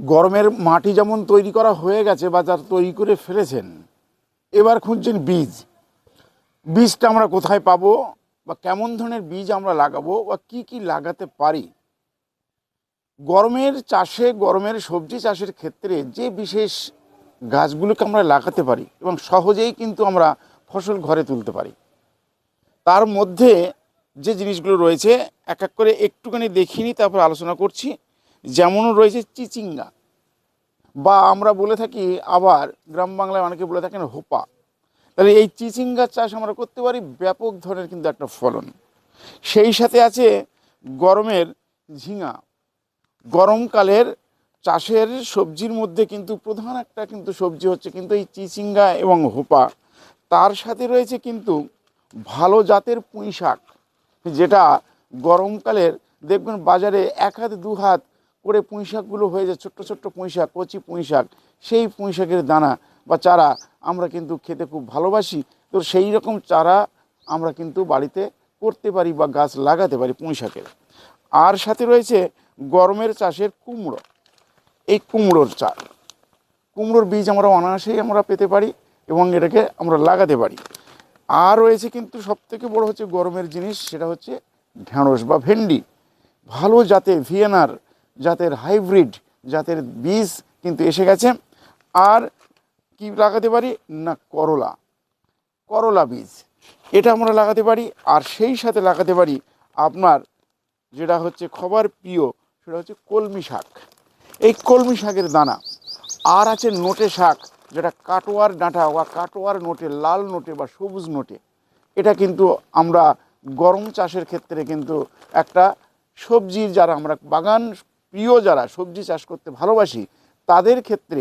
গরমের মাটি যেমন তৈরি করা হয়ে গেছে বা যার তৈরি করে ফেলেছেন, এবার খুঁজছেন বীজ। বীজটা আমরা কোথায় পাবো বা কেমন ধরনের বীজ আমরা লাগাবো বা কি কি লাগাতে পারি? গরমের চাষে, গরমের সবজি চাষের ক্ষেত্রে যে বিশেষ গাছগুলোকে আমরা লাগাতে পারি এবং সহজেই কিন্তু আমরা ফসল ঘরে তুলতে পারি, তার মধ্যে যে জিনিসগুলো রয়েছে, এক এক করে একটুখানি দেখিনি, তারপর আলোচনা করছি। যেমন রয়েছে চিচিঙ্গা। বা আমরা বলে থাকি আবার গ্রাম বাংলায় অনেকে বলে থাকেন হোপা। তাহলে এই চিচিঙ্গা চাষ আমরা করতে পারি ব্যাপক ধরনের কিন্তু একটা ফলন। সেই সাথে আছে গরমের ঝিঙা। গরমকালের চাষের সবজির মধ্যে কিন্তু প্রধান একটা কিন্তু সবজি হচ্ছে কিন্তু এই চিচিঙ্গা এবং হোপা। তার সাথে রয়েছে কিন্তু ভালো জাতের পুঁই শাক যেটা গরমকালের দেখবেন বাজারে এক হাত দু হাত করে পুঁই শাকগুলো হয়ে যায়, ছোট্ট ছোট্ট পুঁই শাক কচি পুঁই শাক সেই পুঁই শাকের দানা বা চারা আমরা কিন্তু খেতে খুব ভালোবাসি। তো সেই রকম চারা আমরা কিন্তু বাড়িতে করতে পারি বা গাছ লাগাতে পারি পুঁই শাকের আর সাথে রয়েছে গরমের চাষের কুমড়ো। এই কুমড়োর চাষ কুমড়োর বীজ আমরা অনায়াসেই আমরা পেতে পারি এবং এটাকে আমরা লাগাতে পারি। আর রয়েছে কিন্তু সবথেকে বড় হচ্ছে গরমের জিনিস, সেটা হচ্ছে ঢ্যাঁড়স বা ভেন্ডি। ভালো জাতের ভিয়েনার জাতের হাইব্রিড জাতের বীজ কিন্তু এসে গেছে। আর কি লাগাতে পারি? না, করলা। করলা বীজ। এটা আমরা লাগাতে পারি। আর সেই সাথে লাগাতে পারি আপনার যেটা হচ্ছে খবার প্রিয়, সেটা হচ্ছে কলমি শাক। এই কলমি শাকের দানা। আর আছে নোটে শাক, যেটা কাটোয়ার ডাঁটা বা কাটোয়ার নোটে, লাল নোটে বা সবুজ নোটে। এটা কিন্তু আমরা গরম চাষের ক্ষেত্রে কিন্তু একটা সবজির যারা আমরা বাগান প্রিয় যারা সবজি চাষ করতে ভালোবাসি, তাদের ক্ষেত্রে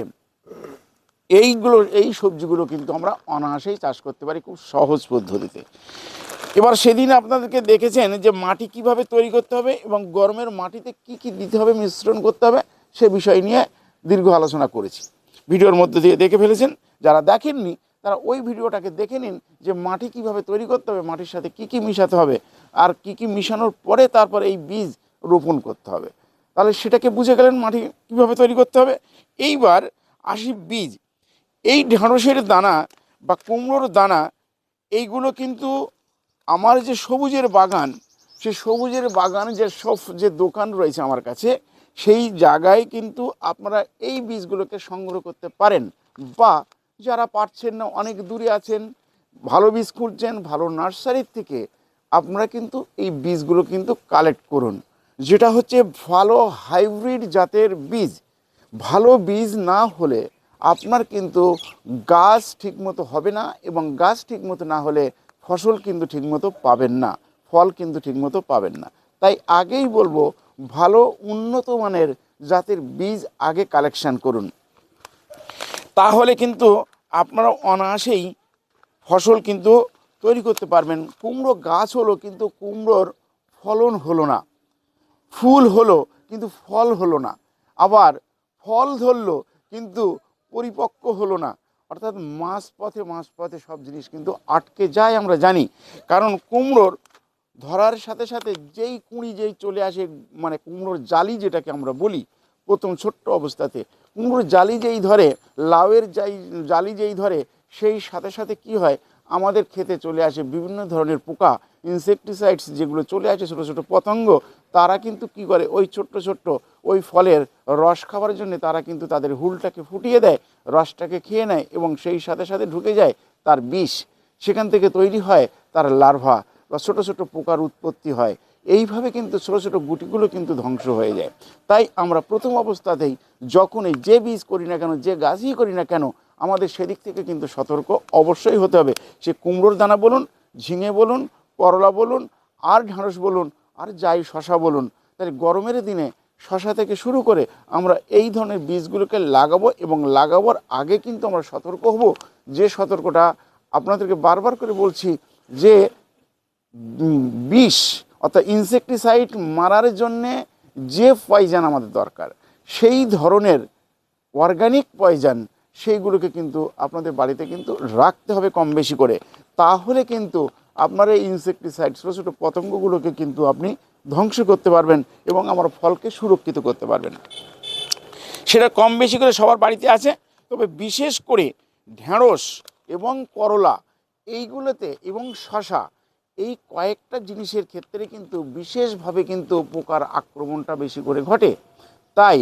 এইগুলো, এই সবজিগুলো কিন্তু আমরা অনায়াসেই চাষ করতে পারি খুব সহজ পদ্ধতিতে। এবার সেদিন আপনাদেরকে দেখেছেন যে মাটি কীভাবে তৈরি করতে হবে এবং গরমের মাটিতে কি কি দিতে হবে, মিশ্রণ করতে হবে, সে বিষয় নিয়ে দীর্ঘ আলোচনা করেছি। ভিডিওর মধ্যে দিয়ে দেখে ফেলেছেন, যারা দেখেননি, তারা ওই ভিডিওটাকে দেখে নিন যে মাটি কীভাবে তৈরি করতে হবে, মাটির সাথে কি কি মিশাতে হবে, আর কি কি মিশানোর পরে তারপর এই বীজ রোপণ করতে হবে। তাহলে সেটাকে বুঝে গেলেন মাটি কীভাবে তৈরি করতে হবে। এইবার আসি বীজ। এই ঢেঁড়সের দানা বা কুমড়োর দানা, এইগুলো কিন্তু আমার যে সবুজের বাগান, সে সবুজের বাগান যে সব যে দোকান রয়েছে আমার কাছে, সেই জায়গায় কিন্তু আপনারা এই বীজগুলোকে সংগ্রহ করতে পারেন বা যারা পারছেন না, অনেক দূরে আছেন, ভালো বীজ খুঁজছেন, ভালো নার্সারির থেকে, আপনারা কিন্তু এই বীজগুলো কিন্তু কালেক্ট করুন। যেটা হচ্ছে ভালো হাইব্রিড জাতের বীজ। ভালো বীজ না হলে আপনার কিন্তু গাছ ঠিকমতো হবে না এবং গাছ ঠিকমতো না হলে ফসল কিন্তু ঠিকমতো পাবেন না, ফল কিন্তু ঠিকমতো পাবেন না। তাই আগেই বলব, ভালো উন্নত মানের জাতের বীজ আগে কালেকশান করুন। তাহলে কিন্তু আপনারা অনায়াসেই ফসল কিন্তু তৈরি করতে পারবেন। কুমড়ো গাছ হলো কিন্তু কুমড়োর ফলন হলো না। ফুল হলো, কিন্তু ফল হলো না। আবার ফল ধরলো, কিন্তু পরিপক্ক হলো না। অর্থাৎ মাছ পথে মাছ পথে সব জিনিস কিন্তু আটকে যায় আমরা জানি। কারণ কুমড়োর ধরার সাথে সাথে যেই কুঁড়ি যেই চলে আসে মানে কুমড়োর জালি যেটাকে আমরা বলি, প্রথম ছোট্ট অবস্থাতে, কুমড়োর জালি যেই ধরে, লাউয়ের যাই, জালি যেই ধরে, সেই সাথে সাথে কি হয়? আমাদের খেতে চলে আসে বিভিন্ন ধরনের পোকা। ইনসেকটিসাইডস যেগুলো চলে আসে, ছোটো ছোটো পতঙ্গ, তারা কিন্তু কি করে? ওই ছোট্ট ছোট্ট ওই ফলের রস খাওয়ার জন্য তারা কিন্তু তাদের হুলটাকে ফুটিয়ে দেয়, রসটাকে খেয়ে নেয় এবং সেই সাথে সাথে ঢুকে যায় তার বিষ। সেখান থেকে তৈরি হয় তার লার্ভা বা ছোটো ছোটো পোকার উৎপত্তি হয়। এইভাবে কিন্তু ছোটো ছোটো গুটিগুলো কিন্তু ধ্বংস হয়ে যায়। তাই আমরা প্রথম অবস্থাতেই যখনই যে বীজ করি না কেন, যে গাছই করি না কেন, আমাদের সেদিক থেকে কিন্তু সতর্ক অবশ্যই হতে হবে। সে কুমড়োর দানা বলুন, ঝিঙে বলুন করলা বলুন, আর ঢ্যাঁড়স বলুন, আর যাই শশা বলুন। তাই গরমের দিনে শশা থেকে শুরু করে আমরা এই ধরনের বীজগুলোকে লাগাবো এবং লাগাবার আগে কিন্তু আমরা সতর্ক হব। যে সতর্কটা আপনাদেরকে বারবার করে বলছি যে বিষ অর্থাৎ ইনসেকটিসাইড মারার জন্যে যে পয়জান আমাদের দরকার, সেই ধরনের অর্গানিক পয়জান সেইগুলোকে কিন্তু আপনাদের বাড়িতে কিন্তু রাখতে হবে কম বেশি করে। তাহলে কিন্তু আপনার এই ইনসেকটিসাইড ছোটো ছোটো পতঙ্গগুলোকে কিন্তু আপনি ধ্বংস করতে পারবেন এবং আমার ফলকে সুরক্ষিত করতে পারবেন। সেটা কম বেশি করে সবার বাড়িতে আছে, তবে বিশেষ করে ঢেঁড়স এবং করলা, এইগুলোতে এবং শশা এই কয়েকটা জিনিসের ক্ষেত্রে কিন্তু বিশেষভাবে কিন্তু পোকার আক্রমণটা বেশি করে ঘটে। তাই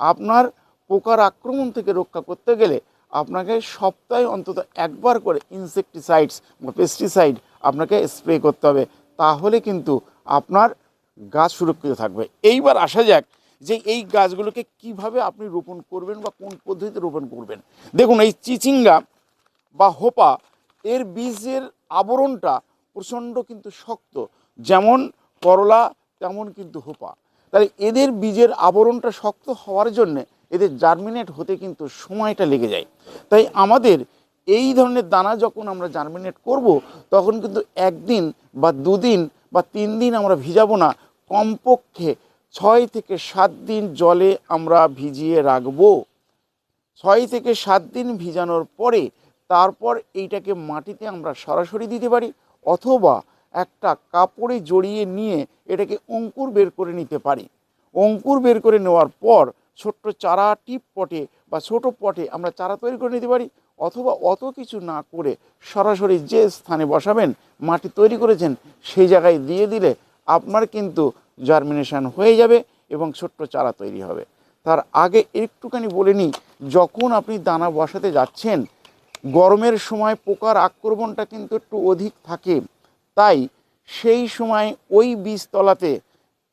আপনার পোকার আক্রমণ থেকে রক্ষা করতে গেলে আপনাকে সপ্তাহে অন্তত একবার করে ইনসেকটিসাইডস বা পেস্টিসাইড আপনাকে স্প্রে করতে হবে। তাহলে কিন্তু আপনার গাছ সুরক্ষিত থাকবে। এইবার আসা যাক যে এই গাছগুলোকে কীভাবে আপনি রোপণ করবেন বা কোন পদ্ধতিতে রোপণ করবেন। দেখুন, এই চিচিঙ্গা বা হোপা, এর বীজের আবরণটা প্রচণ্ড কিন্তু শক্ত। যেমন করলা, তেমন কিন্তু হোপা। তাহলে এদের বীজের আবরণটা শক্ত হওয়ার জন্যে এদের জার্মিনেট হতে কিন্তু সময়টা লেগে যায়। তাই আমাদের এই ধরনের দানা যখন আমরা জার্মিনেট করব, তখন কিন্তু একদিন বা দুদিন বা তিন দিন আমরা ভিজাবো না, কমপক্ষে ছয় থেকে সাত দিন জলে আমরা ভিজিয়ে রাখব। ছয় থেকে সাত দিন ভিজানোর পরে তারপর এইটাকে মাটিতে আমরা সরাসরি দিতে পারি, অথবা একটা কাপড়ে জড়িয়ে নিয়ে এটাকে অঙ্কুর বের করে নিতে পারি। অঙ্কুর বের করে নেওয়ার পর ছোট্ট চারা টিপ পটে বা ছোট পটে আমরা চারা তৈরি করে নিতে পারি অথবা অত কিছু না করে সরাসরি যে স্থানে বসাবেন, মাটি তৈরি করেছেন, সেই জায়গায় দিয়ে দিলে আপনার কিন্তু জার্মিনেশন হয়ে যাবে এবং ছোট্ট চারা তৈরি হবে। তার আগে একটুখানি বলে নিই, যখন আপনি দানা বসাতে যাচ্ছেন, গরমের সময় পোকার আক্রমণটা কিন্তু একটু অধিক থাকে। তাই সেই সময় ওই বীজতলাতে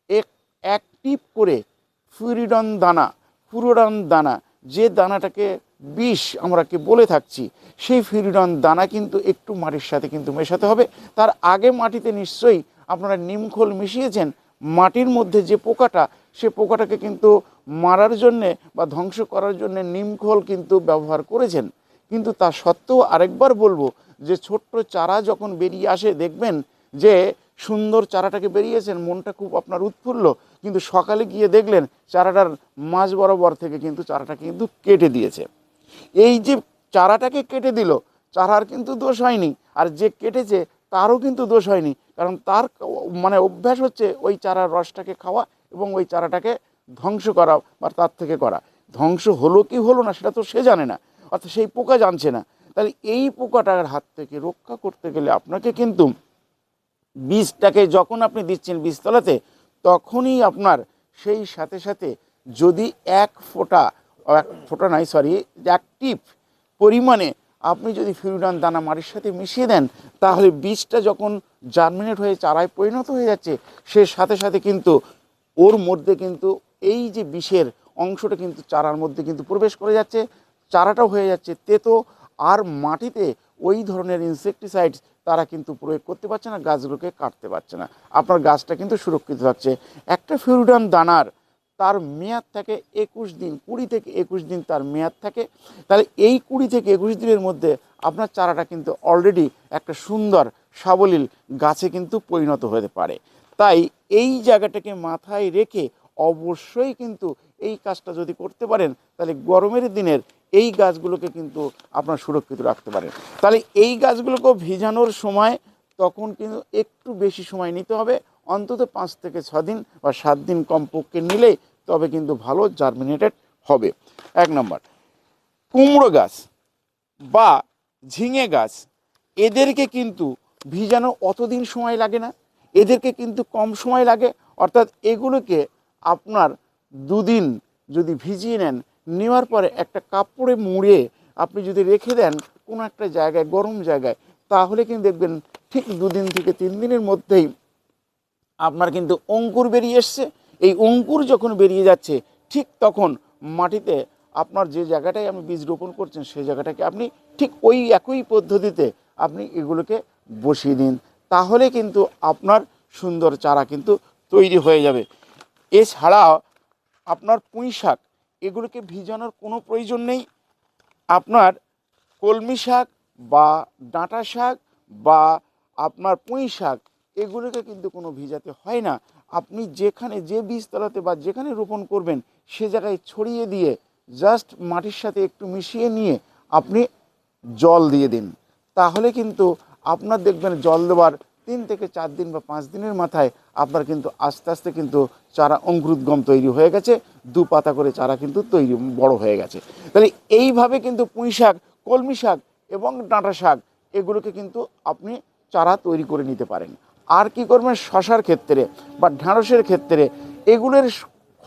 এক এক টিপ করে ফুরিডন দানা ফুরোডন দানা, যে দানাটাকে বিষ আমরা কি বলে থাকছি, সেই ফিরিডন দানা কিন্তু একটু মাটির সাথে কিন্তু মেশাতে হবে। তার আগে মাটিতে নিশ্চয়ই আপনারা নিমখোল মিশিয়েছেন, মাটির মধ্যে যে পোকাটা, সে পোকাটাকে কিন্তু মারার জন্যে বা ধ্বংস করার জন্যে নিমখোল কিন্তু ব্যবহার করেছেন। কিন্তু তা সত্ত্বেও আরেকবার বলব যে ছোট্ট চারা যখন বেরিয়ে আসে, দেখবেন যে সুন্দর চারাটাকে বেরিয়েছেন, মনটা খুব আপনার উৎফুল্ল। কিন্তু সকালে গিয়ে দেখলেন চারাটার মাঝ বরাবর থেকে কিন্তু চারাটা কিন্তু কেটে দিয়েছে। এই যে চারাটাকে কেটে দিল, চারার কিন্তু দোষ হয়নি। আর যে কেটেছে, তারও কিন্তু দোষ হয়নি। কারণ তার মানে অভ্যাস হচ্ছে ওই চারার রসটাকে খাওয়া এবং ওই চারাটাকে ধ্বংস করা বা তার থেকে করা। ধ্বংস হলো কি হলো না, সেটা তো সে জানে না। অর্থাৎ সেই পোকা জানছে না। তাহলে এই পোকাটার হাত থেকে রক্ষা করতে গেলে আপনাকে কিন্তু বীজটাকে যখন আপনি দিচ্ছেন বীজতলাতে, তখনই আপনার সেই সাথে সাথে যদি এক ফোঁটা এক ফোঁটা নাই সরি এক টিপ পরিমাণে আপনি যদি ফিউরান দানা মাটির সাথে মিশিয়ে দেন, তাহলে বীজটা যখন জার্মিনেট হয়ে চারায় পরিণত হয়ে যাচ্ছে, সে সাথে সাথে কিন্তু ওর মধ্যে কিন্তু এই যে বিষের অংশটা কিন্তু চারার মধ্যে কিন্তু প্রবেশ করে যাচ্ছে, চারাটাও হয়ে যাচ্ছে তেতো, আর মাটিতে ওই ধরনের ইনসেকটিসাইডস তারা কিন্তু প্রয়োগ করতে পারছে না, গাছগুলোকে কাটতে পারছে না। আপনার গাছটা কিন্তু সুরক্ষিত থাকছে। একটা ফিউডান দানার তার মেয়াদ থাকে একুশ দিন, কুড়ি থেকে একুশ দিন তার মেয়াদ থাকে। তাহলে এই কুড়ি থেকে একুশ দিনের মধ্যে আপনার চারাটা কিন্তু অলরেডি একটা সুন্দর সাবলীল গাছে কিন্তু পরিণত হতে পারে। তাই এই জায়গাটাকে মাথায় রেখে অবশ্যই কিন্তু এই কাজটা যদি করতে পারেন, তাহলে গরমের দিনের এই গাছগুলোকে কিন্তু আপনার সুরক্ষিত রাখতে পারেন। তাহলে এই গাছগুলোকে ভিজানোর সময় তখন কিন্তু একটু বেশি সময় নিতে হবে। অন্তত পাঁচ থেকে ছ দিন বা সাত দিন কমপক্ষে নিলেই তবে কিন্তু ভালো জার্মিনেটেড হবে। এক নম্বর, কুমড়ো গাছ বা ঝিঙে গাছ, এদেরকে কিন্তু ভিজানো অতদিন সময় লাগে না। এদেরকে কিন্তু কম সময় লাগে। অর্থাৎ এগুলোকে আপনার দুদিন যদি ভিজিয়ে নেন নেওয়ার পরে একটা কাপড়ে মুড়ে আপনি যদি রেখে দেন কোনো একটা জায়গায়, গরম জায়গায়, তাহলে কিন্তু দেখবেন ঠিক দুদিন থেকে তিন দিনের মধ্যেই আপনার কিন্তু অঙ্কুর বেরিয়ে এসছে। এই অঙ্কুর যখন বেরিয়ে যাচ্ছে, ঠিক তখন মাটিতে আপনার যে জায়গাটায় আপনি বীজ রোপণ করছেন, সেই জায়গাটাকে আপনি ঠিক ওই একই পদ্ধতিতে আপনি এগুলোকে বসিয়ে দিন। তাহলে কিন্তু আপনার সুন্দর চারা কিন্তু তৈরি হয়ে যাবে। এছাড়া আপনার পুঁই শাক এগুলোকে ভিজানোর কোনো প্রয়োজন নেই। আপনার কলমি শাক বা ডাঁটা শাক বা আপনার পুঁই শাক, এগুলোকে কিন্তু কোনো ভিজাতে হয় না। আপনি যেখানে যে বীজতলাতে বা যেখানে রোপণ করবেন, সে জায়গায় ছড়িয়ে দিয়ে জাস্ট মাটির সাথে একটু মিশিয়ে নিয়ে আপনি জল দিয়ে দিন। তাহলে কিন্তু আপনার দেখবেন জল দেওয়ার তিন থেকে চার দিন বা পাঁচ দিনের মাথায় আপনার কিন্তু আস্তে আস্তে কিন্তু চারা অঙ্কুরোদ্গম তৈরি হয়ে গেছে, দু পাতা করে চারা কিন্তু তৈরি বড় হয়ে গেছে। তাহলে এইভাবে কিন্তু পুঁই শাক, কলমি শাক এবং ডাঁটা শাক, এগুলোকে কিন্তু আপনি চারা তৈরি করে নিতে পারেন। আর কি করবেন? শশার ক্ষেত্রে বা ঢ্যাঁড়সের ক্ষেত্রে এগুলোর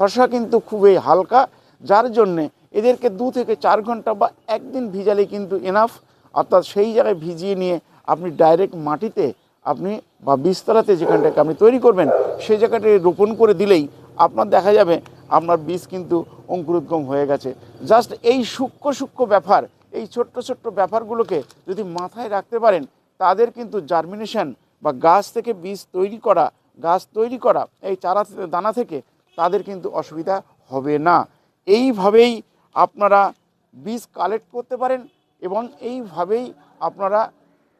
খসা কিন্তু খুবই হালকা, যার জন্যে এদেরকে দু থেকে চার ঘণ্টা বা একদিন ভিজালে কিন্তু এনাফ অর্থাৎ সেই জায়গায় ভিজিয়ে নিয়ে আপনি ডাইরেক্ট মাটিতে আপনি বা বীজতলাতে যেখানটাকে আপনি তৈরি করবেন, সেই জায়গাটা রোপণ করে দিলেই আপনার দেখা যাবে আপনার বীজ কিন্তু অঙ্কুরোদ্গম হয়ে গেছে। জাস্ট এই সূক্ষ্ম সূক্ষ্ম ব্যাপার, এই ছোট্ট ছোট্ট ব্যাপারগুলোকে যদি মাথায় রাখতে পারেন, তাদের কিন্তু জার্মিনেশন বা গাছ থেকে বীজ তৈরি করা, গাছ তৈরি করা, এই চারা দানা থেকে তাদের কিন্তু অসুবিধা হবে না। এইভাবেই আপনারা বীজ কালেক্ট করতে পারেন এবং এইভাবেই আপনারা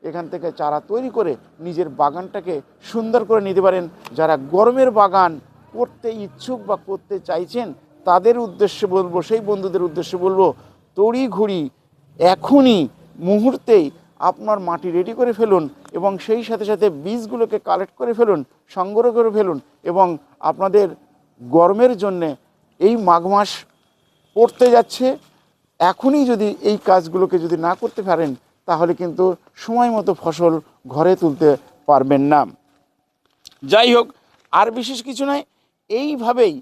এখান থেকে চারা তৈরি করে নিজের বাগানটাকে সুন্দর করে নিতে পারেন। যারা গরমের বাগান করতে ইচ্ছুক বা করতে চাইছেন, তাদের উদ্দেশ্যে বলব, সেই বন্ধুদের উদ্দেশ্যে বলব তড়ি ঘুড়ি এখনই মুহূর্তেই আপনার মাটি রেডি করে ফেলুন এবং সেই সাথে সাথে বীজগুলোকে কালেক্ট করে ফেলুন, সংগ্রহ করে ফেলুন এবং আপনাদের গরমের জন্যে এই মাঘ মাস পড়তে যাচ্ছে। এখনই যদি এই কাজগুলোকে যদি না করতে পারেন তাহলে কিন্তু সময় মতো ফসল ঘরে তুলতে পারবেন না। যাই হোক, আর বিশেষ কিছু নয়, এইভাবেই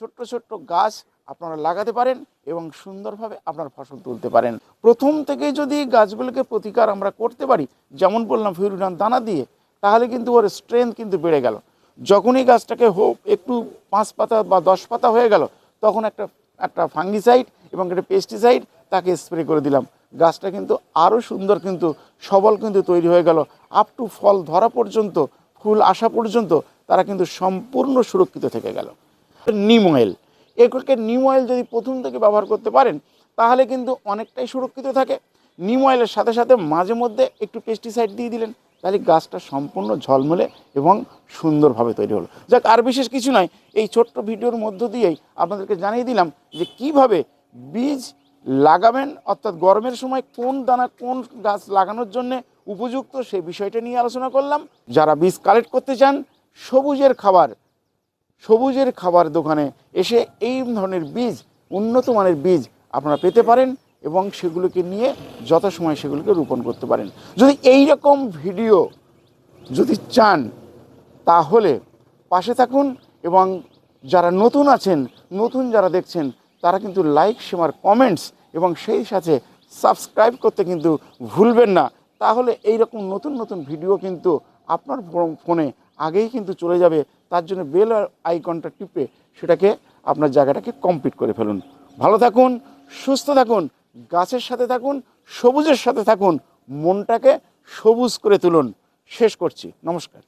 ছোট্ট ছোট্ট গাছ আপনারা লাগাতে পারেন এবং সুন্দরভাবে আপনার ফসল তুলতে পারেন। প্রথম থেকে যদি গাছগুলোকে প্রতিকার আমরা করতে পারি, যেমন বললাম ফিউরিনান দানা দিয়ে, তাহলে কিন্তু ওর স্ট্রেংথ কিন্তু বেড়ে গেল। যখনই গাছটাকে হোক, একটু পাঁচ পাতা বা দশ পাতা হয়ে গেল, তখন একটা একটা ফাঙ্গিসাইড এবং একটা পেস্টিসাইড তাকে স্প্রে করে দিলাম। গাছটা কিন্তু আরও সুন্দর কিন্তু সবল কিন্তু তৈরি হয়ে গেল। আপ টু ফল ধরা পর্যন্ত, ফুল আসা পর্যন্ত তারা কিন্তু সম্পূর্ণ সুরক্ষিত থেকে গেল। নিম অয়েল এগুলোকে নিম অয়েল যদি প্রথম থেকে ব্যবহার করতে পারেন, তাহলে কিন্তু অনেকটাই সুরক্ষিত থাকে। নিম অয়েলের সাথে সাথে মাঝে মধ্যে একটু পেস্টিসাইড দিয়ে দিলেন, তাহলে গাছটা সম্পূর্ণ ঝলমলে এবং সুন্দরভাবে তৈরি হলো। যাক, আর বিশেষ কিছু নয়, এই ছোট্ট ভিডিওর মধ্য দিয়েই আপনাদেরকে জানিয়ে দিলাম যে কীভাবে বীজ লাগাবেন, অর্থাৎ গরমের সময় কোন দানা কোন গাছ লাগানোর জন্য উপযুক্ত সেই বিষয়টা নিয়ে আলোচনা করলাম। যারা বীজ কালেক্ট করতে চান, সবুজের খাবার সবুজের খাবার দোকানে এসে এই ধরনের বীজ, উন্নত মানের বীজ আপনারা পেতে পারেন এবং সেগুলোকে নিয়ে যথাসময় সেগুলোকে রোপণ করতে পারেন। যদি এই রকম ভিডিও যদি চান, তাহলে পাশে থাকুন এবং যারা নতুন আছেন, নতুন যারা দেখছেন তারা কিন্তু লাইক শেয়ার কমেন্টস এবং সেই সাথে সাবস্ক্রাইব করতে কিন্তু ভুলবেন না। তাহলে এই রকম নতুন নতুন ভিডিও কিন্তু আপনার ফোনে আগেই কিন্তু চলে যাবে। তার জন্য বেল আইকনটা টিপে সেটাকে আপনার জায়গাটাকে কমপ্লিট করে ফেলুন। ভালো থাকুন, সুস্থ থাকুন, গাছের সাথে থাকুন, সবুজের সাথে থাকুন, মনটাকে সবুজ করে তুলুন। শেষ করছি। নমস্কার।